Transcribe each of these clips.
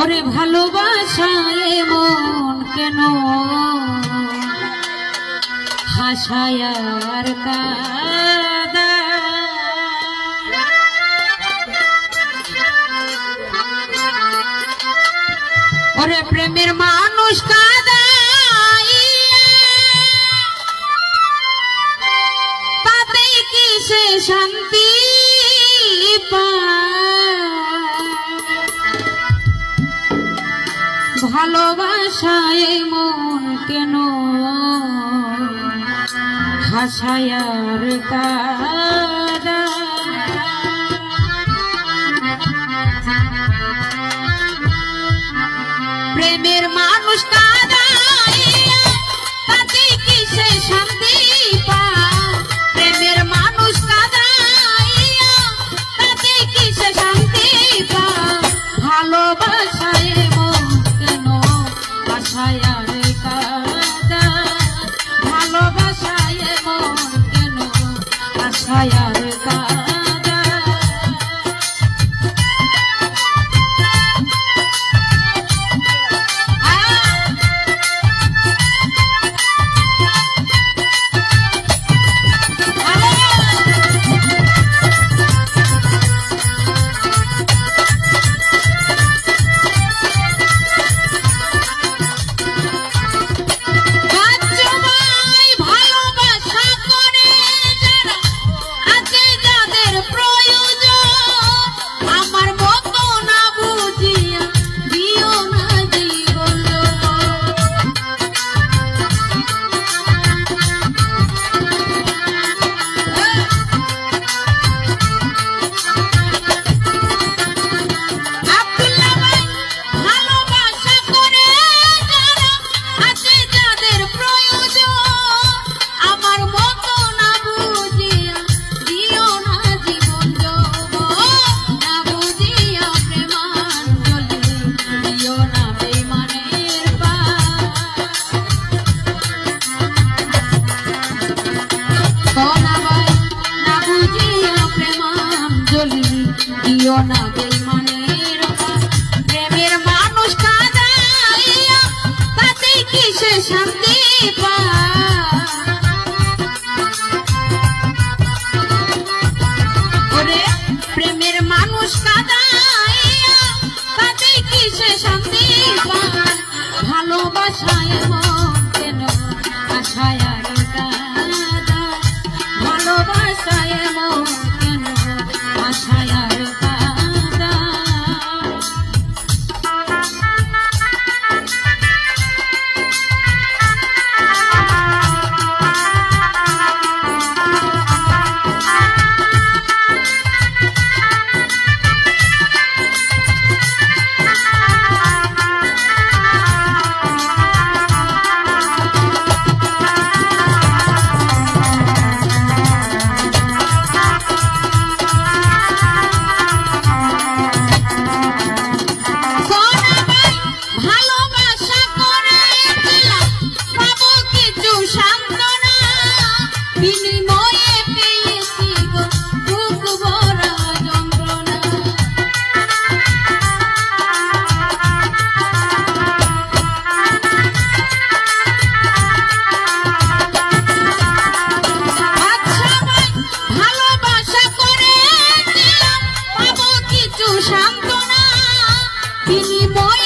ওরে ভালোবাসায় মন কেন? হাসায়ার ওরে প্রেমের মানুষ কাদা তাতে কি সে শান্তি? ভালোবাসায় মন কেন হাসায়ার কা ভালোবাসায় আর কাদা ভালোবাসায় মন কেন আশায় আর সাথে সান্ত্বনা তিনি বয়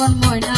one more